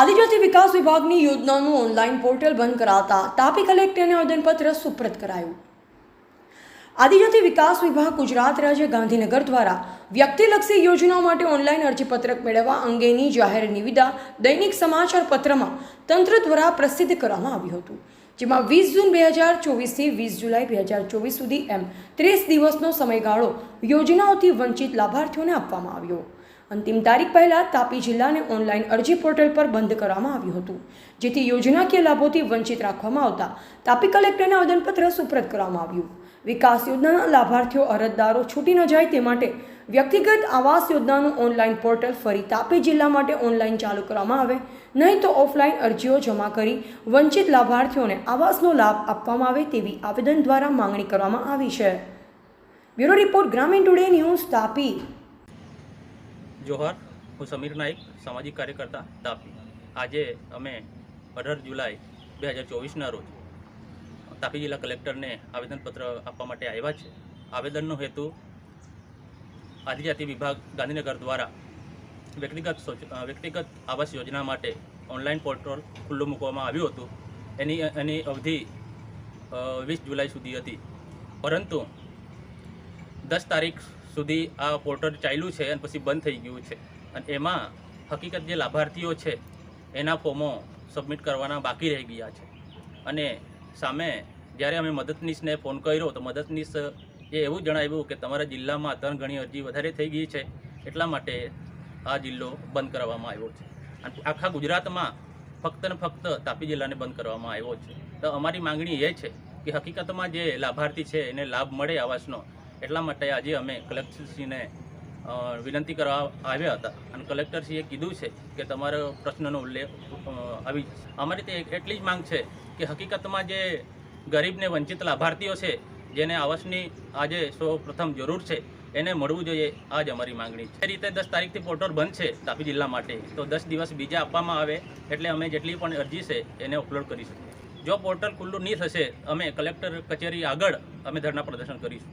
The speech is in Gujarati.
આદિજાતિ વિકાસ વિભાગની યોજનાનું ઓનલાઈન પોર્ટલ બંધ કરાતા તાપી કલેક્ટરને આવેદનપત્ર સુપ્રત કરાયું. આદિજાતિ વિકાસ વિભાગ ગુજરાત રાજ્ય ગાંધીનગર દ્વારા વ્યક્તિલક્ષી યોજનાઓ માટે ઓનલાઈન અરજીપત્રક મેળવવા અંગેની જાહેર નિવિદા દૈનિક સમાચાર પત્રમાં તંત્ર દ્વારા પ્રસિદ્ધ કરવામાં આવ્યું હતું, જેમાં વીસ જૂન બે હજાર ચોવીસથી વીસ જુલાઈ બે હજાર ચોવીસ સુધી એમ ત્રીસ દિવસનો સમયગાળો યોજનાઓથી વંચિત લાભાર્થીઓને આપવામાં આવ્યો. અંતિમ તારીખ પહેલાં તાપી જિલ્લાને ઓનલાઈન અરજી પોર્ટલ પર બંધ કરવામાં આવ્યું હતું, જેથી યોજનાકીય લાભોથી વંચિત રાખવામાં આવતા તાપી કલેક્ટરને આવેદનપત્ર સુપ્રત કરવામાં આવ્યું. વિકાસ યોજનાના લાભાર્થીઓ, અરજદારો છૂટી ન જાય તે માટે વ્યક્તિગત આવાસ યોજનાનું ઓનલાઈન પોર્ટલ ફરી તાપી જિલ્લા માટે ઓનલાઈન ચાલુ કરવામાં આવે, નહીં તો ઓફલાઈન અરજીઓ જમા કરી વંચિત લાભાર્થીઓને આવાસનો લાભ આપવામાં આવે તેવી આવેદન દ્વારા માંગણી કરવામાં આવી છે. Bureau report Gramin today news Tapi. Johar, હું સમીર નાઈક સામાજિક કાર્યકર્તા, તાપી. આજે અમે અઢાર જુલાઈ બે હજાર ચોવીસના રોજ તાપી જિલ્લા કલેક્ટરને આવેદનપત્ર આપવા માટે આવ્યા છે. આવેદનનો હેતુ આદિજાતિ વિભાગ ગાંધીનગર દ્વારા વ્યક્તિગત વ્યક્તિગત આવાસ યોજના માટે ઓનલાઈન પોર્ટલ ખુલ્લું મૂકવામાં આવ્યું હતું. એની એની અવધિ વીસ જુલાઈ સુધી હતી. પરંતુ દસ તારીખ સુધી આ પોર્ટલ ચાલ્યું છે અને પછી બંધ થઈ ગયું છે. અને એમાં હકીકત જે લાભાર્થીઓ છે, એના ફોર્મો સબમિટ કરવાના બાકી રહી ગયા છે. અને સામે જ્યારે અમે મદદનીશને ફોન કર્યો, તો મદદનીશ એ એવું જણાવ્યું કે તમારા જિલ્લામાં ત્રણ ઘણી અરજી વધારે થઈ ગઈ છે, એટલા માટે આ જિલ્લો બંધ કરવામાં આવ્યો છે. અને આખા ગુજરાતમાં ફક્ત ને ફક્ત તાપી જિલ્લાને બંધ કરવામાં આવ્યો છે. તો અમારી માંગણી એ છે કે હકીકતમાં જે લાભાર્થી છે, એને લાભ મળે આવાસનો એટલા માટે આજે અમે કલેક્ટરશ્રીને વિનંતી કરવા આવ્યા હતા. અને કલેક્ટરશ્રીએ કીધું છે કે તમારો પ્રશ્નનો ઉલ્લેખ આવી. અમારી તે એટલી જ માંગ છે કે હકીકતમાં જે ગરીબને વંચિત લાભાર્થીઓ છે, જેને આવાસની આજે સૌ પ્રથમ જરૂર છે, એને મળવું જોઈએ આ જ અમારી માંગણી છે. એ રીતે દસ તારીખથી પોર્ટલ બંધ છે તાપી જિલ્લા માટે. તો દસ દિવસ બીજા આપવામાં આવે, એટલે અમે જેટલી પણ અરજી છે, એને અપલોડ કરી શકીએ. જો પોર્ટલ ખુલ્લું નહીં થશે, અમે કલેક્ટર કચેરી આગળ અમે ધરના પ્રદર્શન કરીશું.